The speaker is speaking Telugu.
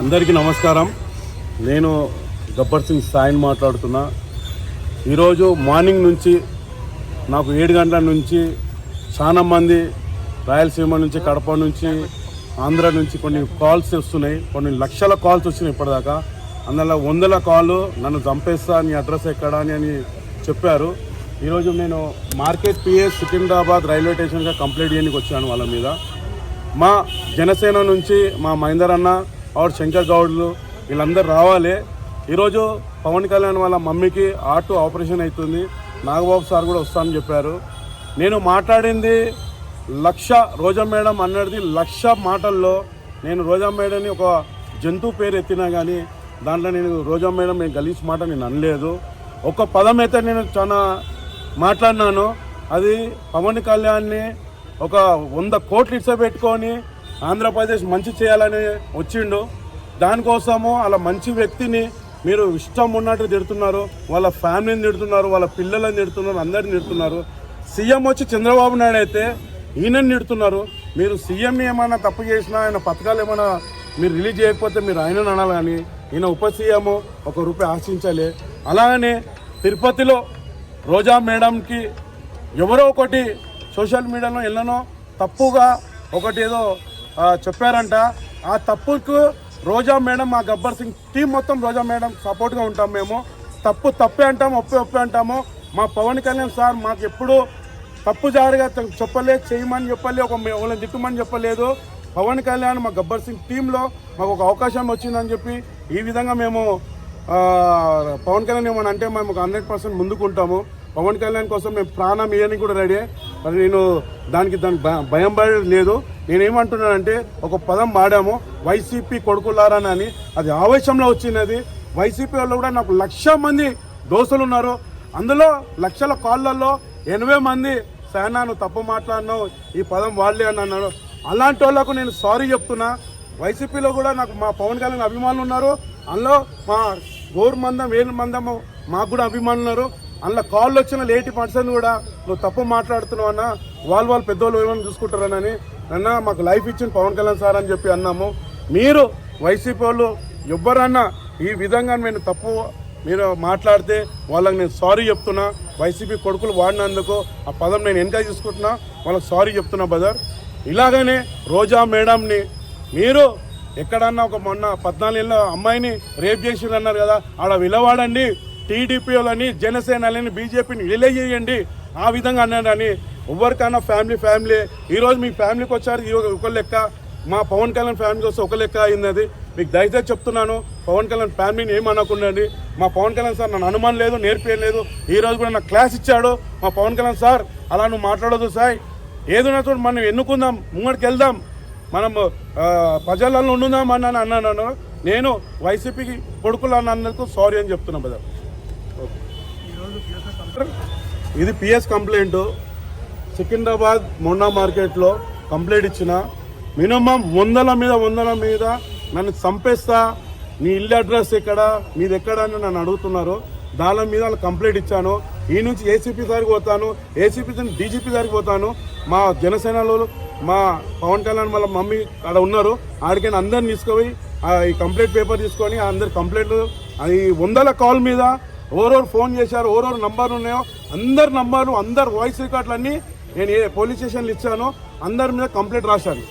అందరికీ నమస్కారం. నేను గబ్బర్ సింగ్ సాయిని మాట్లాడుతున్నా. ఈరోజు మార్నింగ్ నుంచి నాకు ఏడు గంటల నుంచి చాలా మంది రాయలసీమ నుంచి కడప నుంచి ఆంధ్ర నుంచి కొన్ని కాల్స్ వస్తున్నాయి. కొన్ని లక్షల కాల్స్ వచ్చినాయి ఇప్పటిదాకా. అందులో వందల కాళ్ళు నన్ను చంపేస్తా నీ అడ్రస్ ఎక్కడ అని అని చెప్పారు. ఈరోజు నేను మార్కెట్ పిఎస్ సికింద్రాబాద్ రైల్వే స్టేషన్గా కంప్లైంట్ చేయడానికి వచ్చాను వాళ్ళ మీద. మా జనసేన నుంచి మా మహేందర్ అన్న ఆర్ శంకర్ గౌడ్లు వీళ్ళందరూ రావాలి. ఈరోజు పవన్ కళ్యాణ్ వాళ్ళ మమ్మీకి ఆటో ఆపరేషన్ అవుతుంది. నాగబాబు సార్ కూడా వస్తానని చెప్పారు. నేను మాట్లాడింది లక్ష రోజా మేడం అన్నది లక్ష మాటల్లో. నేను రోజా మేడంని ఒక జంతువు పేరు ఎత్తినా కానీ దాంట్లో నేను రోజా మేడం నేను గలీజ్ మాట నేను అనలేదు. ఒక పదం అయితే నేను చాలా మాట్లాడినాను. అది పవన్ కళ్యాణ్ని ఒక వంద కోట్లు ఇచ్చబెట్టుకొని ఆంధ్రప్రదేశ్ మంచి చేయాలని వచ్చిండు. దానికోసము అలా మంచి వ్యక్తిని మీరు ఇష్టం ఉన్నట్టు తిడుతున్నారు. వాళ్ళ ఫ్యామిలీని తిడుతున్నారు వాళ్ళ పిల్లలని తిడుతున్నారు అందరిని తిడుతున్నారు. సీఎం వచ్చి చంద్రబాబు నాయుడు అయితే ఈయనని తిడుతున్నారు. మీరు సీఎంని ఏమైనా తప్పు చేసినా ఆయన పథకాలు ఏమైనా మీరు రిలీజ్ చేయకపోతే మీరు ఆయనను అనాలి కానీ ఈయన ఉప సీఎం ఒక రూపాయి ఆశించాలి. అలాగనే తిరుపతిలో రోజా మేడంకి ఎవరో ఒకటి సోషల్ మీడియాలో ఎల్లనో తప్పుగా ఒకటి ఏదో చెప్పారంట. ఆ తప్పుకు రోజా మేడం మా గబ్బర్ సింగ్ టీం మొత్తం రోజా మేడం సపోర్ట్గా ఉంటాం మేము. తప్పు తప్పే అంటాము ఒప్పే ఒప్పే అంటాము. మా పవన్ కళ్యాణ్ సార్ మాకు ఎప్పుడు తప్పు జారిగా చెప్పలే చేయమని చెప్పలే ఒక మే- వాళ్ళని తిట్టమని చెప్పలేదు. పవన్ కళ్యాణ్ మా గబ్బర్ సింగ్ టీంలో మాకు ఒక అవకాశం వచ్చిందని చెప్పి ఈ విధంగా మేము పవన్ కళ్యాణ్ ఏమని అంటే మేము ఒక హండ్రెడ్ పర్సెంట్ ముందుకుంటాము. పవన్ కళ్యాణ్ కోసం మేము ప్రాణం ఇవ్వని కూడా రెడీ మరి నేను దానికి దాని భయం పడేది లేదు. నేనేమంటున్నానంటే ఒక పదం వాడాము వైసీపీ కొడుకులారని అని అది ఆవేశంలో వచ్చినది. వైసీపీ వాళ్ళు కూడా నాకు లక్ష మంది దోస్తులు ఉన్నారు. అందులో లక్షల కాళ్ళల్లో ఎనభై మంది సేనాను తప్పు మాట్లాడినావు. ఈ పదం వాడలే అని అన్నాడు అలాంటి వాళ్ళకు నేను సారీ చెప్తున్నా. వైసీపీలో కూడా నాకు మా పవన్ కళ్యాణ్ అభిమానులు ఉన్నారు. అందులో మా గోరు మందం ఏడు మందము మాకు కూడా అభిమానులు ఉన్నారు. అందులో కాళ్ళు వచ్చిన లేటి పర్సన్ కూడా నువ్వు తప్పు మాట్లాడుతున్నావు అన్న. వాళ్ళు వాళ్ళు పెద్దోళ్ళు ఏమైనా చూసుకుంటారనని అన్న మాకు లైఫ్ ఇచ్చిన పవన్ కళ్యాణ్ సార్ అని చెప్పి అన్నాము. మీరు వైసీపీ వాళ్ళు ఎవ్వరన్నా ఈ విధంగా నేను తప్పు మీరు మాట్లాడితే వాళ్ళకి నేను సారీ చెప్తున్నా. వైసీపీ కొడుకులు వాడినందుకు ఆ పదం నేను వెనక తీసుకుంటున్నా. వాళ్ళకి సారీ చెప్తున్నా బదర్ ఇలాగనే రోజా మేడంని మీరు ఎక్కడన్నా ఒక మొన్న పద్నాలుగేళ్ళ అమ్మాయిని రేప్ చేసిందన్నారు అన్నారు కదా ఆడ విలవాడండి టీడీపీలని జనసేనలని బీజేపీని రిలే చేయండి ఆ విధంగా అన్నాడని ఎవరికైనా ఫ్యామిలీ ఫ్యామిలీ ఈరోజు మీ ఫ్యామిలీకి వచ్చారు ఒక లెక్క మా పవన్ కళ్యాణ్ ఫ్యామిలీకి వస్తే ఒక లెక్క అయింది మీకు దయచేసి చెప్తున్నాను పవన్ కళ్యాణ్ ఫ్యామిలీని ఏమనకుండండి మా పవన్ కళ్యాణ్ సార్ నన్ను అనుమానం లేదు నేర్పేయలేదు ఈరోజు కూడా నాకు క్లాస్ ఇచ్చాడు. మా పవన్ కళ్యాణ్ సార్ అలా నువ్వు మాట్లాడదు సార్ ఏదైనా మనం ఎన్నుకుందాం ముంగడికి వెళ్దాం మనం ప్రజలలో ఉండుదాం అని అన్నాను నేను వైసీపీకి కొడుకులు అన్నందుకు సారీ అని చెప్తున్నా బ్రదర్. ఇది పిఎస్ కంప్లైంట్. సికింద్రాబాద్ మొండా మార్కెట్లో కంప్లైంట్ ఇచ్చిన మినిమం వందల మీద వందల మీద నన్ను చంపేస్తా నీ ఇల్లు అడ్రస్ ఎక్కడ మీది ఎక్కడ అని నన్ను అడుగుతున్నారు. దాని మీద వాళ్ళకి కంప్లైంట్ ఇచ్చాను. ఈ నుంచి ఏసీపీ దగ్గరికి పోతాను ఏసీపీ నుంచి డీజీపీ దగ్గరికి పోతాను. మా జనసేనలో మా పవన్ కళ్యాణ్ వాళ్ళ మమ్మీ అక్కడ ఉన్నారు. ఆడికైనా అందరిని తీసుకుపోయి ఆ ఈ కంప్లైంట్ పేపర్ తీసుకొని అందరు కంప్లైంట్లు అది వందల కాల్ మీద ఓరోరు ఫోన్ చేశారు ఓరోరు నంబర్లు ఉన్నాయో అందరి నంబర్లు అందరు వాయిస్ రికార్డులన్నీ నేను ఏ పోలీస్ స్టేషన్లు ఇచ్చానో. అందరి మీద కంప్లైంట్ రాశాను